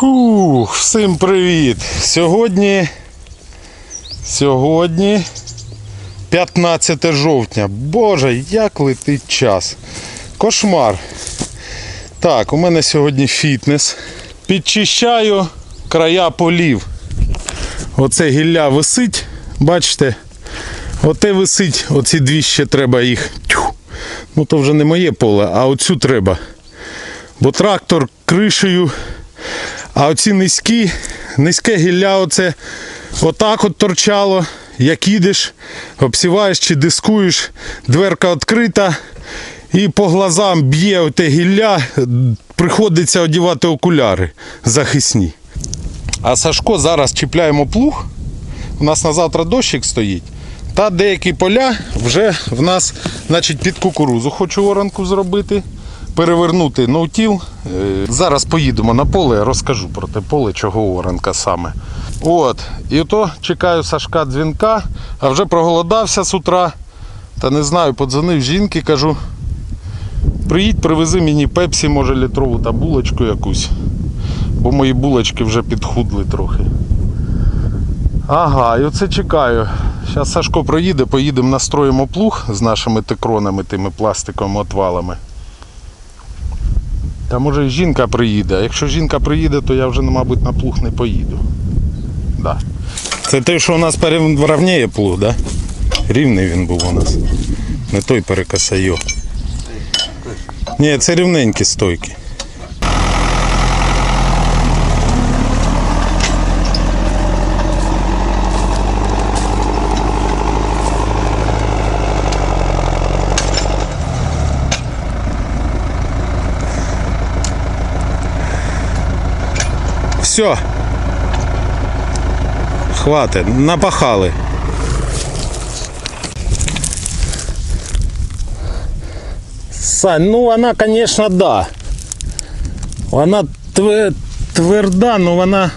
Фух, всім привіт! Сьогодні. Сьогодні 15 жовтня. Боже, як летить час. Кошмар. Так, у мене сьогодні фітнес. Підчищаю края полів. Оце гілля висить, бачите? Оте висить, оці дві ще треба їх. Тьфу. Ну то вже не моє поле, а оцю треба. Бо трактор кришею а оці низькі, низьке гілля, оце отак от торчало. Як їдеш, обсіваєш чи дискуєш, дверка відкрита і по глазам б'є оте гілля, приходиться одягати окуляри захисні. А Сашко зараз чіпляємо плуг. У нас на завтра дощик стоїть. Та деякі поля вже в нас значить, під кукурузу хочу оранку зробити перевернути ноутіл. Е, Зараз поїдемо на поле, розкажу про те поле, чого оранка саме. От. І то чекаю Сашка дзвінка, а вже проголодався з утра. Та не знаю, подзвонив жінки, кажу. Приїдь, привези мені пепсі, може літрову та булочку якусь. Бо мої булочки вже підхудли трохи. Ага, і оце чекаю. Зараз Сашко проїде, поїдемо настроїмо плуг з нашими текронами, тими пластиковими отвалами. Та може і жінка приїде. А якщо жінка приїде, то я вже, мабуть, на плуг не поїду. Да. Це той, що у нас переравняє плуг, да? Рівний він був у нас. Не той перекосайо. Ні, це рівненькі стойки. Все. Хватит, напахали. Сань, ну вона, конечно, да. Вона тве- тверда, ну вона,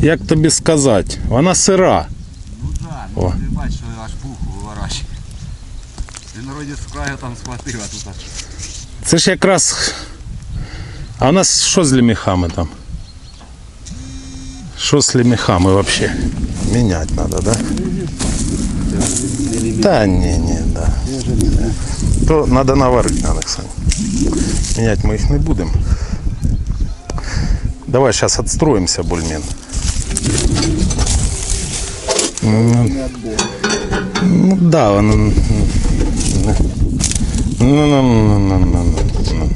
як тобі сказати, вона сира. Ну так, О. ну, ти бачиш, аж пуху виворачує. Він вроді з краю там схватив, а тут аж. Це ж якраз. А у нас що з ліміхами там? Що з ліміхами взагалі? Міняти треба, да? Та ні, ні, да. То треба наварити, Олександр. Міняти ми їх не будемо. Давай зараз відстроїмося бульмен. Ну, ну да, воно. Ну, ну, ну, ну, ну, ну, ну.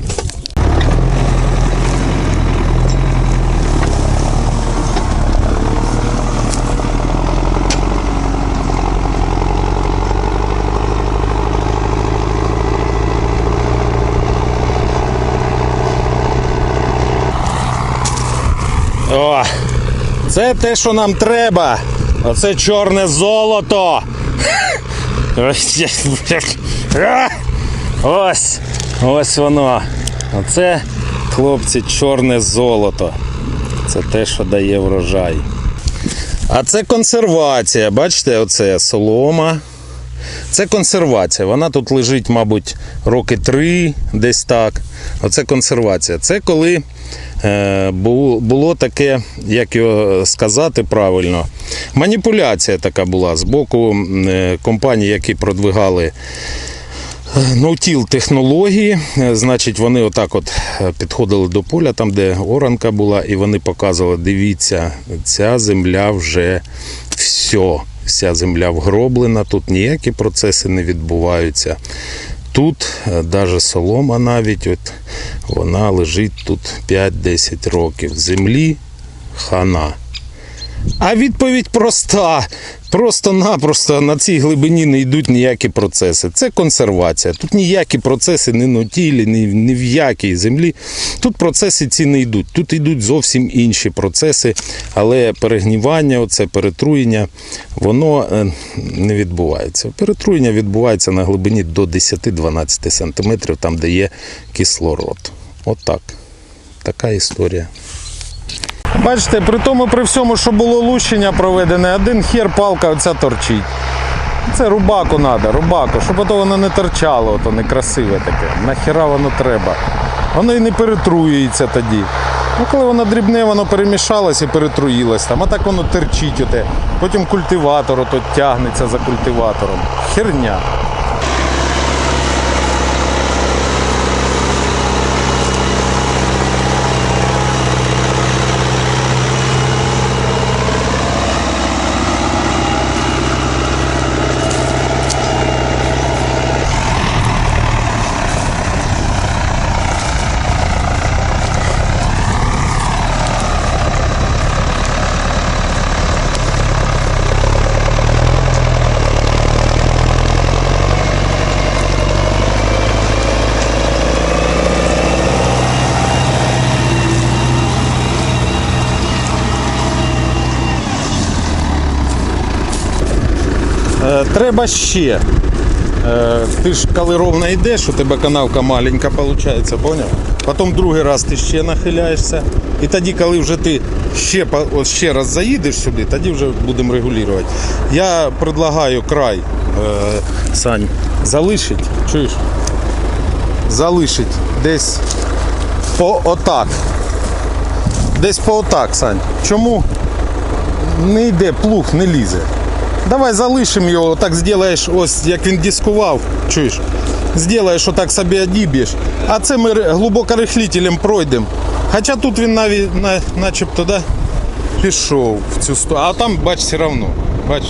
О, це те, що нам треба. Оце чорне золото. Ось, ось воно. Оце, хлопці, чорне золото. Це те, що дає врожай. А це консервація. Бачите, оце солома. Це консервація. Вона тут лежить, мабуть, роки три, десь так. Оце консервація. Це коли е, було, таке, як його сказати правильно, маніпуляція така була з боку е, компаній, які продвигали ноутіл технології. Е, Значить, вони отак от е, підходили до поля, там, де оранка була, і вони показували: дивіться, ця земля вже все. Вся земля вгроблена, тут ніякі процеси не відбуваються. Тут навіть солома навіть, от, вона лежить тут 5-10 років. Землі хана. А відповідь проста. Просто-напросто на цій глибині не йдуть ніякі процеси. Це консервація. Тут ніякі процеси не на тілі, ні, ні в якій землі. Тут процеси ці не йдуть. Тут йдуть зовсім інші процеси, але перегнівання, оце перетруєння, воно е, не відбувається. Перетруєння відбувається на глибині до 10-12 см, там де є кислород. Отак. Така історія. Бачите, при тому, при всьому, що було лущення проведене, один хер палка оця торчить. Це рубаку треба, рубаку, щоб ото воно не торчало, ото некрасиве таке. Нахіра воно треба. Воно і не перетруюється тоді. Ну, коли воно дрібне, воно перемішалось і перетруїлось там, а так воно терчить оте. Потім культиватор ото тягнеться за культиватором. Херня. Е, треба ще. Е, ти ж коли ровно йдеш, у тебе канавка маленька виходить, поняв? Потім другий раз ти ще нахиляєшся. І тоді, коли вже ти ще, ще раз заїдеш сюди, тоді вже будемо регулювати. Я предлагаю край, е, Сань, залишить, чуєш? Залишить десь по отак. Десь по отак, Сань. Чому? Не йде, плуг не лізе. Давай залишимо його, так зробиш, ось як він дискував, чуєш? Зробиш, отак собі одіб'єш. А це ми ре- глибокорихлітелем пройдемо. Хоча тут він навіть на, начебто да, пішов в цю сторону. А там, бач, все одно. Бач,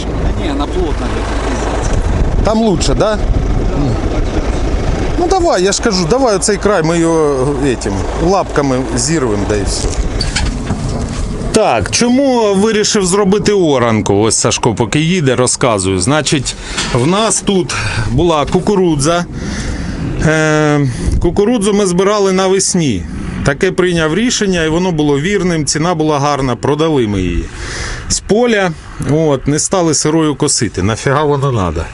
Ні, на плот навіть. там лучше, да? Ну давай, я ж кажу, давай оцей край ми його этим, лапками зірвемо, да і все. Так, чому вирішив зробити оранку? Ось Сашко поки їде, розказую. Значить, в нас тут була кукурудза. Е, кукурудзу ми збирали навесні. Таке прийняв рішення, і воно було вірним, ціна була гарна, продали ми її. З поля от, не стали сирою косити. Нафіга воно треба?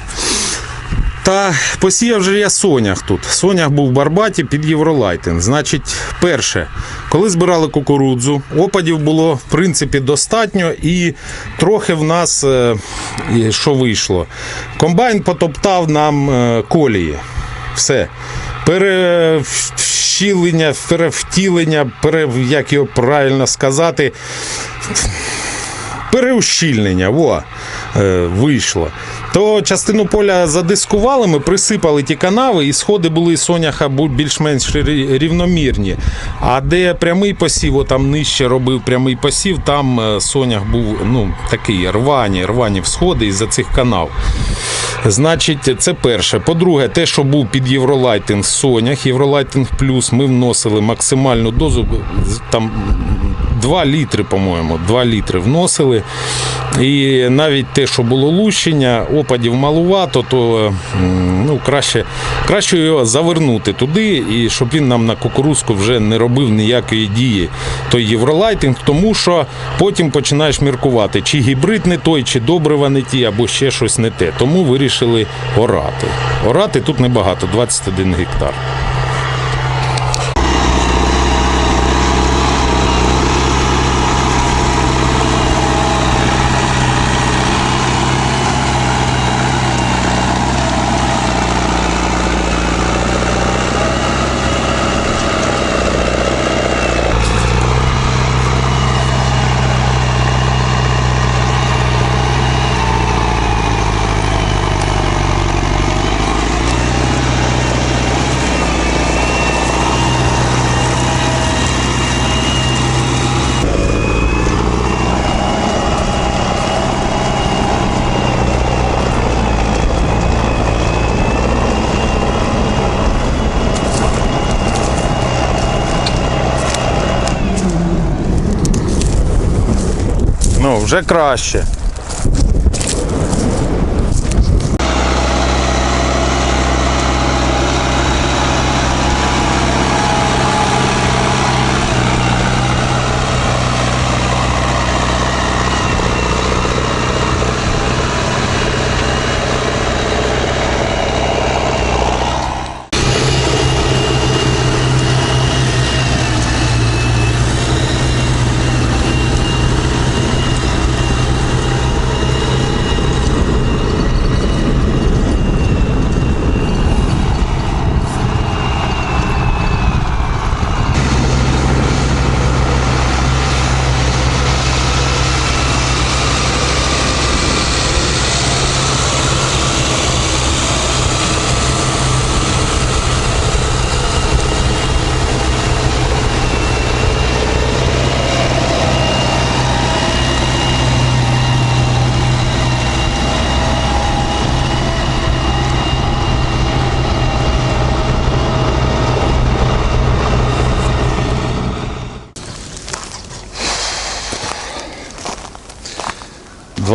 Та посіяв же я сонях тут. Сонях був в Барбаті під Євролайтинг. Значить, перше, коли збирали кукурудзу, опадів було в принципі достатньо, і трохи в нас е, що вийшло. Комбайн потоптав нам е, колії. Все. Перевщілення, перевтілення, пере, як його правильно сказати, переущільнення во, вийшло. То частину поля задискували, ми присипали ті канави, і сходи були соняха більш-менш рівномірні. А де прямий посів, там нижче робив прямий посів, там е, сонях був ну, такий рвані, рвані всходи із-за цих канав. Значить, це перше. По-друге, те, що був під Євролайтинг сонях, Євролайтинг плюс, ми вносили максимальну дозу, там 2 літри, по-моєму, 2 літри вносили. І навіть те, що було лущення, опадів малувато, то ну, краще, краще його завернути туди, і щоб він нам на кукурузку вже не робив ніякої дії. Той євролайтинг, тому що потім починаєш міркувати, чи гібрид не той, чи добрива не ті, або ще щось не те. Тому вирішили орати. Орати тут небагато, 21 гектар. Вже краще.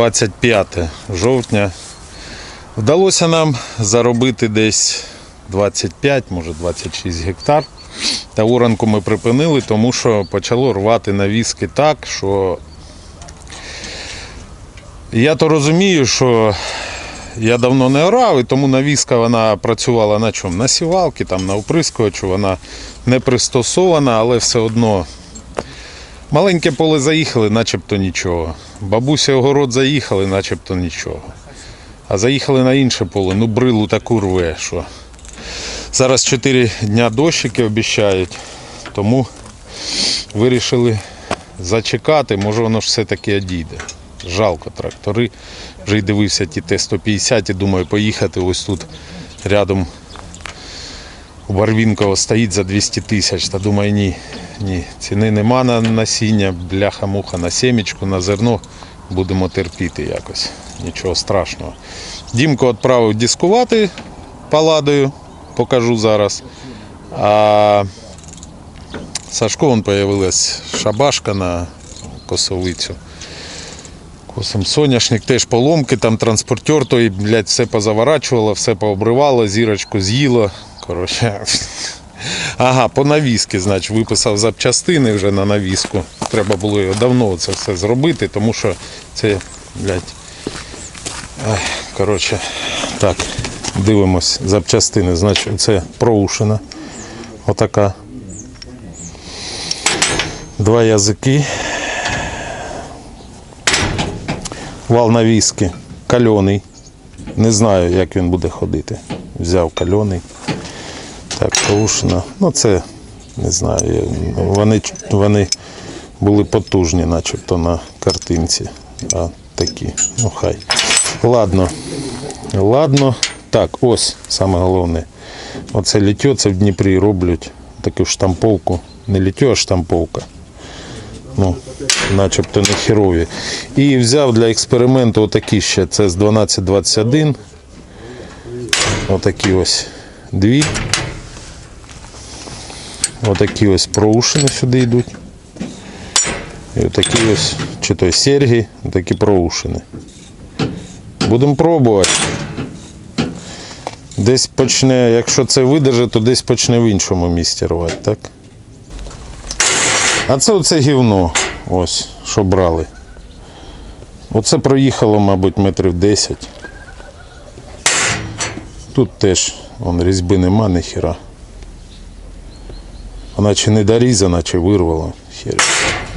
25 жовтня. Вдалося нам заробити десь 25, може 26 гектар. Та оранку ми припинили, тому що почало рвати навіски так, що я то розумію, що я давно не орав, і тому навіска вона працювала на чому? На сівалки, там, на оприскувачу, вона не пристосована, але все одно. Маленьке поле заїхали, начебто нічого. Бабуся огород заїхали, начебто нічого. А заїхали на інше поле, ну брилу таку рве, що. Зараз 4 дня дощики обіцяють, тому вирішили зачекати, може воно ж все-таки одійде. Жалко трактори. Вже й дивився ті Т-150 і думаю, поїхати ось тут рядом у Барвінково стоїть за 200 тисяч. Та думаю, ні, ні, ціни нема на насіння, бляха-муха на сімечку, на зерно. Будемо терпіти якось. Нічого страшного. Дімко відправив дискувати паладою, покажу зараз. А Сашко вон появилась шабашка на косовицю. Косом соняшник, теж поломки, там транспортер той, блядь, все позаворачувало, все пообривало, зірочку з'їло. Коротше. Ага, по навіски, значить, виписав запчастини вже на навіску. Треба було його давно це все зробити, тому що це, блядь. Коротше, так, дивимось запчастини. Значить, це проушина. Отака. Два язики. Вал навіски. Кальоний. Не знаю, як він буде ходити. Взяв кальоний. Так, проушина. Ну це не знаю. Вони, вони були потужні, начебто на картинці. А такі. Ну хай. Ладно. Ладно. Так, ось саме головне. Оце літьо, це в Дніпрі роблять таку штамповку. Не літьо, а штамповка. Ну, начебто не херові. І взяв для експерименту отакі ще. Це з 1221. Отакі ось дві. Отакі ось проушини сюди йдуть. І отакі ось, чи то серги, такі проушини. Будемо пробувати. Десь почне, якщо це видержить, то десь почне в іншому місці рвати, так? А це оце гівно, ось, що брали. Оце проїхало, мабуть, метрів 10. Тут теж вон, різьби нема, ніхіра. Вона чи не дорізана, чи вирвала. Хер.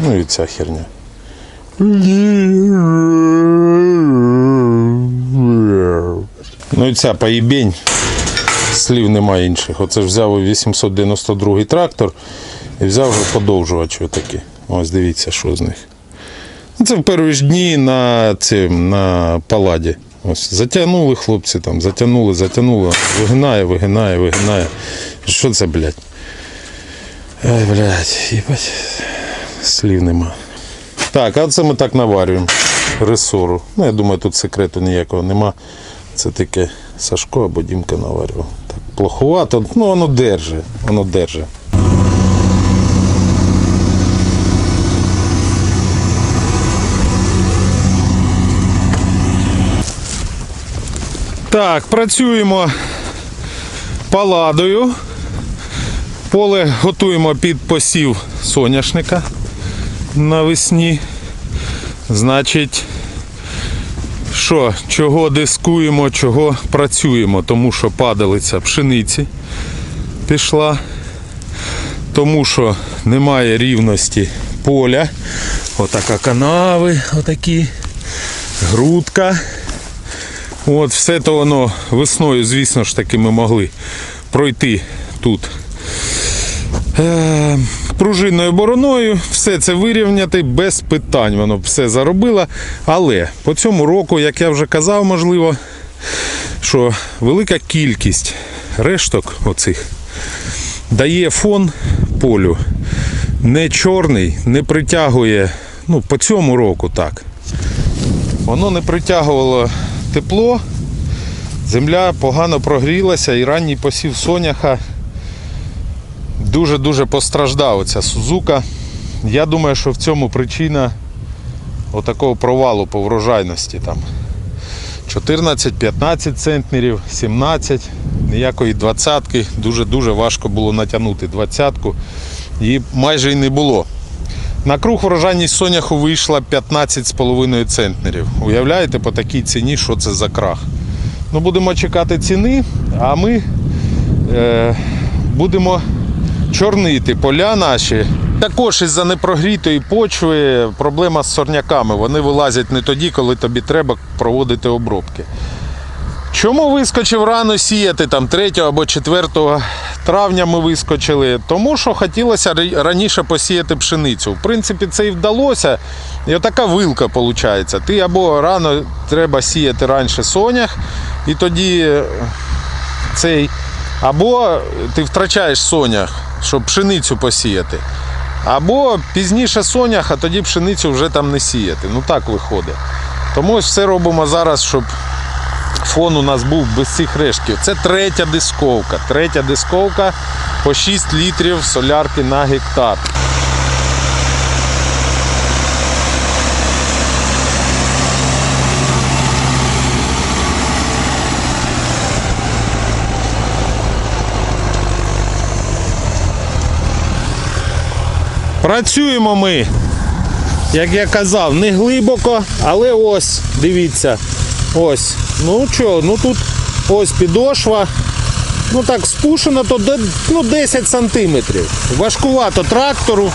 Ну і ця херня. Ну і ця поїбень. Слів немає інших. Оце ж взяв 892 трактор і взяв вже подовжувачі отакі. Ось дивіться, що з них. Ну, Це в перші ж дні на, цим, на паладі. Ось затягнули хлопці там, затягнули, затягнули. Вигинає, вигинає, вигинає. Що це, блядь? Ай, блядь, їбать. Слів нема. Так, а це ми так наварюємо. Ресору. Ну, я думаю, тут секрету ніякого нема. Це таке Сашко або Дімка наварював. Так, плоховато, ну воно держи, воно держи. Так, працюємо паладою. Поле готуємо під посів соняшника навесні. Значить, що, чого дискуємо, чого працюємо, тому що падалиця пшениці пішла, тому що немає рівності поля. Отака канави, отакі, грудка. От, все то воно весною, звісно ж таки, ми могли пройти тут пружинною бороною, все це вирівняти без питань. Воно все заробило. Але по цьому року, як я вже казав, можливо, що велика кількість решток оцих дає фон полю. Не чорний, не притягує, ну, по цьому року так. Воно не притягувало тепло, земля погано прогрілася і ранній посів соняха дуже-дуже постраждав. Ця Сузука. Я думаю, що в цьому причина отакого провалу по врожайності там. 14-15 центнерів, 17, ніякої двадцятки. Дуже-дуже важко було натягнути двадцятку. Її майже й не було. На круг врожайність соняху вийшла 15,5 центнерів. Уявляєте, по такій ціні, що це за крах. Ну, будемо чекати ціни, а ми е, будемо чорнити поля наші. Також із-за непрогрітої почви проблема з сорняками. Вони вилазять не тоді, коли тобі треба проводити обробки. Чому вискочив рано сіяти там 3 або 4 травня ми вискочили? Тому що хотілося раніше посіяти пшеницю. В принципі, це і вдалося. І отака вилка виходить. Ти або рано треба сіяти раніше сонях, і тоді цей, або ти втрачаєш сонях, щоб пшеницю посіяти. Або пізніше сонях, а тоді пшеницю вже там не сіяти. Ну так виходить. Тому ось все робимо зараз, щоб фон у нас був без цих рештків. Це третя дисковка. Третя дисковка по 6 літрів солярки на гектар. Працюємо ми, як я казав, не глибоко, але ось, дивіться, ось. Ну що, ну тут ось підошва. Ну так спушено, то ну, 10 сантиметрів. Важкувато трактору.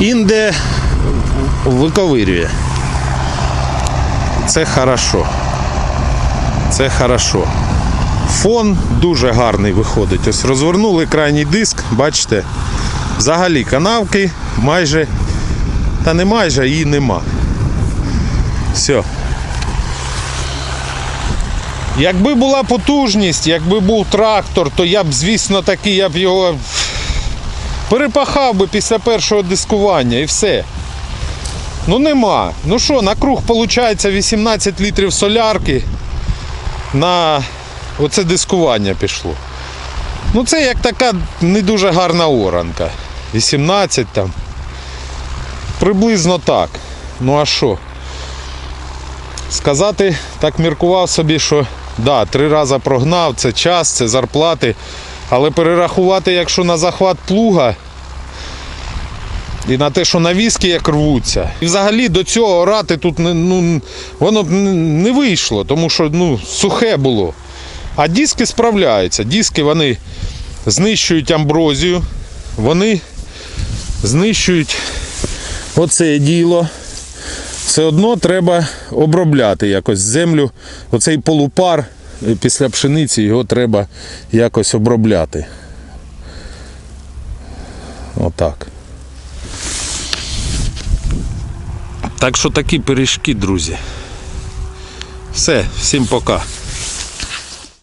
Інде виковирює. Це хорошо. Це хорошо. Фон дуже гарний виходить. Ось розвернули крайній диск, бачите, взагалі канавки майже, та не майже, її нема. Все. Якби була потужність, якби був трактор, то я б, звісно, такий, я б його перепахав би після першого дискування і все. Ну нема. Ну що, на круг виходить 18 літрів солярки на оце дискування пішло. Ну це як така не дуже гарна оранка. 18 там. Приблизно так. Ну а що? Сказати, так міркував собі, що да, три рази прогнав, це час, це зарплати. Але перерахувати, якщо на захват плуга і на те, що навіски як рвуться. І взагалі до цього орати тут ну, воно б не- вийшло, тому що ну, сухе було. А диски справляються. Диски вони знищують амброзію, вони знищують оце діло. Все одно треба обробляти якось землю. Оцей полупар після пшениці його треба якось обробляти. Отак. Так що такі пиріжки, друзі. Все, всім пока.